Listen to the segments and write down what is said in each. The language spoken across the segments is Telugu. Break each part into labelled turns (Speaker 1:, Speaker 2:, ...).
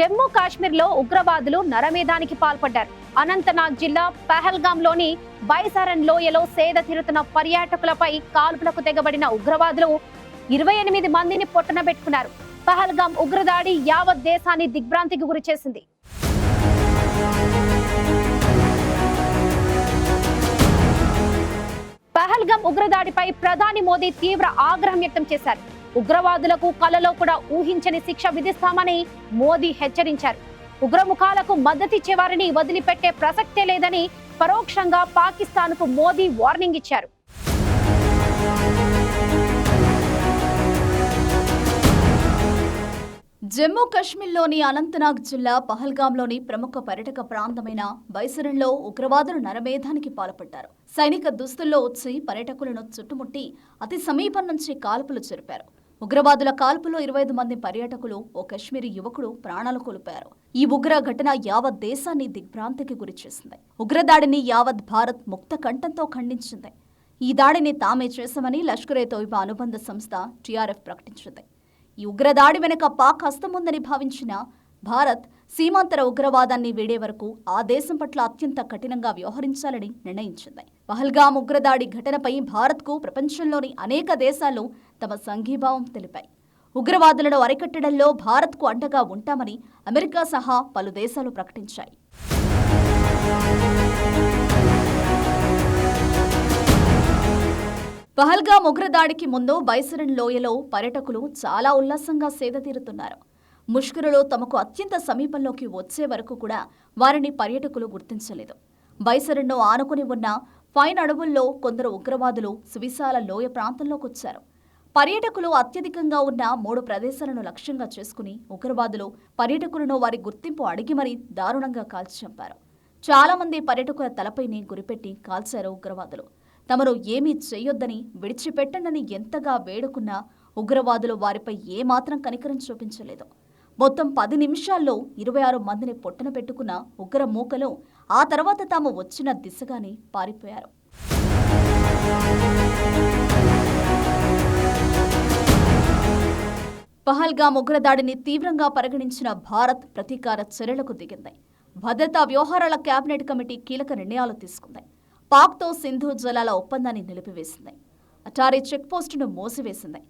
Speaker 1: జమ్మూ కాశ్మీర్లో ఉగ్రవాదులు నరమేధానికి పాల్పడ్డారు. అనంతనాగ్ జిల్లా పహల్గాంలోని బైసారన్ లోయలో సేద తీరుతున్న పర్యాటకులపై కాల్పులకు తెగబడిన ఉగ్రవాదులు ఇరవై ఎనిమిది మందిని పొట్టనబెట్టుకున్నారు పహల్గాం ఉగ్రదాడి యావత్ దేశాన్ని దిగ్భ్రాంతికి గురిచేసింది పహల్గాం ఉగ్రదాడిపై ప్రధాని మోదీ తీవ్ర ఆగ్రహం వ్యక్తం చేశారు. ఉగ్రవాదులకు కలలో కూడా ఊహించని శిక్ష విధిస్తామని మోదీ హెచ్చరించారు. ఉగ్రముఖాలకు మద్దతిచ్చే వారిని వదిలిపెట్టే ప్రసక్తే లేదని పరోక్షంగా పాకిస్తాన్కు మోదీ వార్నింగ్ ఇచ్చారు.
Speaker 2: జమ్మూ కాశ్మీర్లోని అనంతనాగ్ జిల్లా పహల్గాంలోని ప్రముఖ పర్యటక ప్రాంతమైన బైసరంలో ఉగ్రవాదులు నరమేధానికి పాల్పడ్డారు. సైనిక దుస్తుల్లో వచ్చి పర్యటకులను చుట్టుముట్టి అతి సమీపం నుంచి కాల్పులు జరిపారు. ఉగ్రవాదుల కాల్పులో ఇరవై ఐదు మంది పర్యాటకులు ఓ కశ్మీరీ యువకుడు ప్రాణాలు కోల్పోయారు. ఈ ఉగ్ర ఘటన యావత్ దేశాన్ని దిగ్భ్రాంతికి గురిచేసింది ఉగ్రదాడిని యావత్ భారత్ ముక్త కంఠంతో ఖండించింది. ఈ దాడిని తామే చేశామని లష్కరే తోయిబా అనుబంధ సంస్థ టీఆర్ఎఫ్ ప్రకటించింది. ఈ ఉగ్రదాడి వెనుక పాక్ హస్తముందని భావించిన భారత్ సీమాంతర ఉగ్రవాదాన్ని వీడే వరకు ఆ దేశం పట్ల అత్యంత కఠినంగా వ్యవహరించాలని నిర్ణయించింది. పహల్గాం ఉగ్రదాడి ఘటనపై భారత్కు ప్రపంచంలోని అనేక దేశాలు తమ సంఘీభావం తెలిపాయి. ఉగ్రవాదులను అరికట్టడంలో భారత్కు అండగా ఉంటామని అమెరికా సహా పలు దేశాలు ప్రకటించాయి. పహల్గా ఉగ్రదాడికి ముందు బైసరన్ లోయలో పర్యటకులు చాలా ఉల్లాసంగా సేదతీరుతున్నారు ముష్కరులో తమకు అత్యంత సమీపంలోకి వచ్చే వరకు కూడా వారిని పర్యటకులు గుర్తించలేదు. బైసరన్ను ఆనుకుని ఉన్న ఫైన్ అడవుల్లో కొందరు ఉగ్రవాదులు సువిశాల లోయ ప్రాంతంలోకి వచ్చారు పర్యాటకులు అత్యధికంగా ఉన్న మూడు ప్రదేశాలను లక్ష్యంగా చేసుకుని ఉగ్రవాదులు పర్యాటకులను వారి గుర్తింపు అడిగి మరీ దారుణంగా కాల్చి చంపారు. చాలా మంది పర్యాటకుల తలపైనే గురిపెట్టి కాల్చారు ఉగ్రవాదులు. తమను ఏమీ చేయొద్దని విడిచిపెట్టనని ఎంతగా వేడుకున్నా ఉగ్రవాదులు వారిపై ఏమాత్రం కనికరం చూపించలేదు. మొత్తం పది నిమిషాల్లో ఇరవై ఆరు మందిని పొట్టన పెట్టుకున్న ఉగ్ర మూకలు ఆ తర్వాత తాము వచ్చిన దిశగానే పారిపోయారు. పహల్గా ఉగ్రదాడిని తీవ్రంగా పరిగణించిన భారత్ ప్రతీకార చర్యలకు దిగింది. భద్రతా వ్యవహారాల కేబినెట్ కమిటీ కీలక నిర్ణయాలు తీసుకుంది. పాక్తో సింధు జలాల ఒప్పందాన్ని నిలిపివేసింది. అటారీ చెక్పోస్టును మూసివేసింది.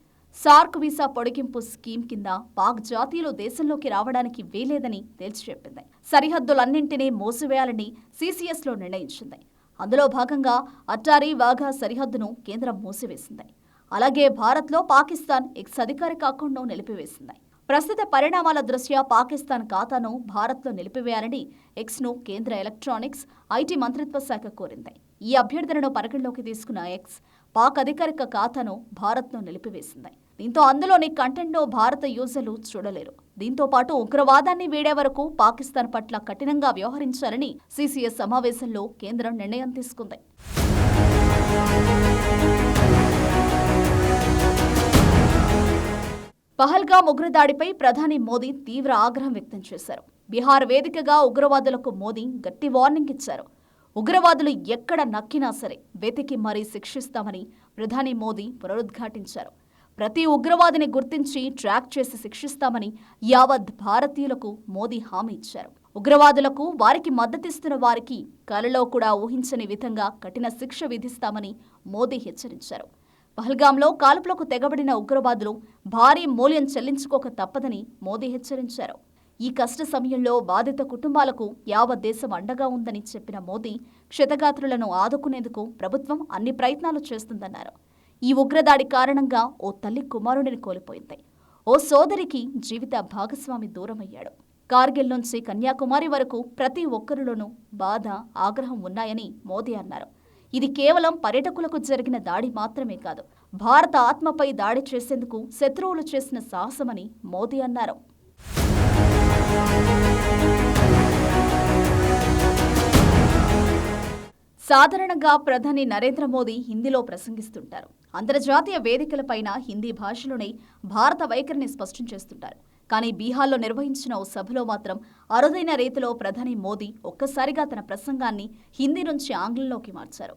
Speaker 2: సార్క్ వీసా పొడిగింపు స్కీమ్ కింద పాక్ జాతీయులు దేశంలోకి రావడానికి వీలేదని తేల్చి చెప్పింది. సరిహద్దులన్నింటినీ మూసివేయాలని సీసీఎస్లో నిర్ణయించింది. అందులో భాగంగా అట్టారీ వాఘా సరిహద్దును కేంద్రం మూసివేసింది. అలాగే భారత్లో పాకిస్తాన్ ఎక్స్ అధికారిక అకౌంట్ను నిలిపివేసింది. ప్రస్తుత పరిణామాల దృష్ట్యా పాకిస్తాన్ ఖాతాను భారత్లో నిలిపివేయాలని ఎక్స్ను కేంద్ర ఎలక్ట్రానిక్స్ ఐటీ మంత్రిత్వ శాఖ కోరింది. ఈ అభ్యర్థనను పరిగణలోకి తీసుకున్న ఎక్స్ పాక్ అధికారిక ఖాతాను భారత్లో నిలిపివేసింది. దీంతో అందులోని కంటెంట్ను భారత యూజర్లు చూడలేరు. దీంతో పాటు ఉగ్రవాదాన్ని వీడే వరకు పాకిస్తాన్ పట్ల కఠినంగా వ్యవహరించాలని సీసీఎస్ సమావేశంలో కేంద్రం నిర్ణయం తీసుకుంది. పహల్గా ఉగ్రదాడిపై ప్రధాని మోదీ తీవ్ర ఆగ్రహం వ్యక్తం చేశారు. బీహార్ వేదికగా ఉగ్రవాదులకు మోదీ గట్టి వార్నింగ్ ఇచ్చారు. ఉగ్రవాదులు ఎక్కడ నక్కినా సరే వెతికి మరీ శిక్షిస్తామని ప్రధాని మోదీ పునరుద్ఘాటించారు. ప్రతి ఉగ్రవాదిని గుర్తించి ట్రాక్ చేసి శిక్షిస్తామని యావత్ భారతీయులకు మోదీ హామీ ఇచ్చారు. ఉగ్రవాదులకు వారికి మద్దతిస్తున్న వారికి కలలో కూడా ఊహించని విధంగా కఠిన శిక్ష విధిస్తామని మోదీ హెచ్చరించారు. పహల్గాంలో కాల్పులకు తెగబడిన ఉగ్రవాదులు భారీ మూల్యం చెల్లించుకోక తప్పదని మోదీ హెచ్చరించారు. ఈ కష్ట సమయంలో బాధిత కుటుంబాలకు యావత్ దేశం అండగా ఉందని చెప్పిన మోదీ క్షతగాత్రులను ఆదుకునేందుకు ప్రభుత్వం అన్ని ప్రయత్నాలు చేస్తుందన్నారు. ఈ ఉగ్రదాడి కారణంగా ఓ తల్లి కుమారుడిని కోల్పోయింది. ఓ సోదరికి జీవిత భాగస్వామి దూరమయ్యాడు. కార్గిల్ నుంచి కన్యాకుమారి వరకు ప్రతి ఒక్కరిలోనూ బాధ ఆగ్రహం ఉన్నాయని మోదీ అన్నారు. ఇది కేవలం పర్యటకులకు జరిగిన దాడి మాత్రమే కాదు భారత ఆత్మపై దాడి చేసేందుకు శత్రువులు చేసిన సాహసమని మోదీ అన్నారు. సాధారణంగా ప్రధాని నరేంద్ర మోదీ హిందీలో ప్రసంగిస్తుంటారు. అంతర్జాతీయ వేదికలపైన హిందీ భాషలోనే భారత వైఖరిని స్పష్టం చేస్తుంటారు. కానీ బీహార్లో నిర్వహించిన ఓ సభలో మాత్రం అరుదైన రీతిలో ప్రధాని మోదీ ఒక్కసారిగా తన ప్రసంగాన్ని హిందీ నుంచి ఆంగ్లంలోకి మార్చారు.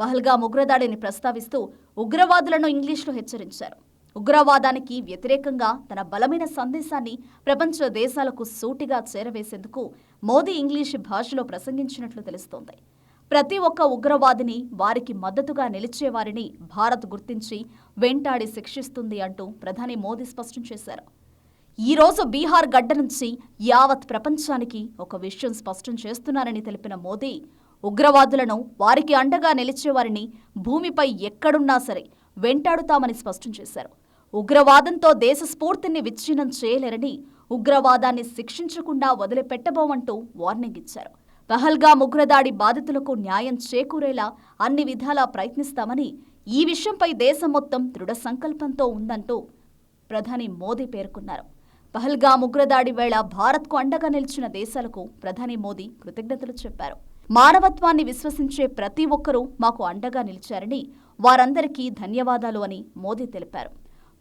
Speaker 2: పహల్గా ఉగ్రదాడిని ప్రస్తావిస్తూ ఉగ్రవాదులను ఇంగ్లీష్లో హెచ్చరించారు. ఉగ్రవాదానికి వ్యతిరేకంగా తన బలమైన సందేశాన్ని ప్రపంచ దేశాలకు సూటిగా చేరవేసేందుకు మోదీ ఇంగ్లీష్ భాషలో ప్రసంగించినట్లు తెలుస్తోంది. ప్రతి ఒక్క ఉగ్రవాదిని వారికి మద్దతుగా నిలిచేవారిని భారత్ గుర్తించి వెంటాడి శిక్షిస్తుంది అంటూ ప్రధాని మోదీ స్పష్టం చేశారు. ఈ రోజు బీహార్ గడ్డ నుంచి యావత్ ప్రపంచానికి ఒక విషయం స్పష్టం చేస్తున్నారని తెలిపిన మోదీ ఉగ్రవాదులను వారికి అండగా నిలిచేవారిని భూమిపై ఎక్కడున్నా సరే వెంటాడుతామని స్పష్టం చేశారు. ఉగ్రవాదంతో దేశ స్ఫూర్తిని విచ్ఛిన్నం చేయలేరని ఉగ్రవాదాన్ని శిక్షించకుండా వదిలిపెట్టబోమంటూ వార్నింగ్ ఇచ్చారు. పహల్గా ఉగ్రదాడి బాధితులకు న్యాయం చేకూరేలా అన్ని విధాలా ప్రయత్నిస్తామని ఈ విషయంపై దేశం మొత్తం దృఢ సంకల్పంతో ఉందంటూ ప్రధాని మోదీ పేర్కొన్నారు. పహల్గా ఉగ్రదాడి వేళ భారత్కు అండగా నిలిచిన దేశాలకు ప్రధాని మోదీ కృతజ్ఞతలు చెప్పారు. మానవత్వాన్ని విశ్వసించే ప్రతి ఒక్కరూ మాకు అండగా నిలిచారని వారందరికీ ధన్యవాదాలు అని మోదీ తెలిపారు.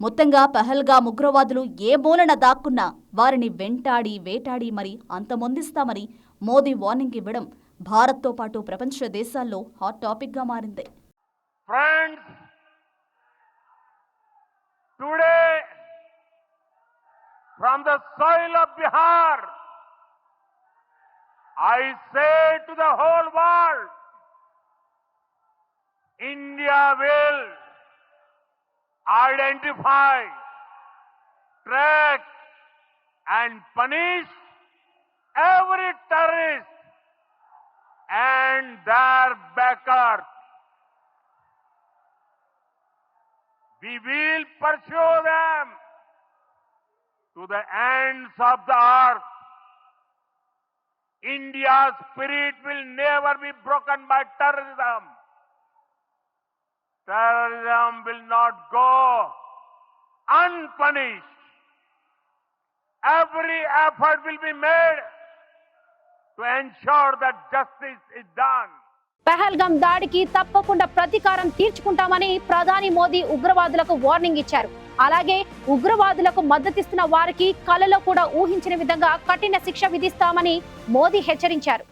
Speaker 2: మొత్తంగా పహల్గా ఉగ్రవాదులు ఏ మూలన దాక్కున్నా వారిని వెంటాడి వేటాడి మరి అంతమొందిస్తామని మోదీ వార్నింగ్ ఇవ్వడం భారత్తో పాటు ప్రపంచ దేశాల్లో హాట్ టాపిక్గా మారింది.
Speaker 3: Soil of Bihar, I say to the whole world, India will identify, track and punish every terrorist and their backers. We will pursue them to the ends of the earth. India's spirit will never be broken by terrorism. Terrorism will not go unpunished. Every effort will be made to ensure that justice is done.
Speaker 1: Pahalgam దాడికి తప్పకుండా ప్రతీకారం తీర్చుకుంటామని ప్రధాని మోదీ ఉగ్రవాదులకు వార్నింగ్ ఇచ్చారు అలాగే ఉగ్రవాదులకు మద్దతిస్తున్న వారికి కలలో కూడా ఊహించిన విధంగా కఠిన శిక్ష విధిస్తామని మోదీ హెచ్చరించారు.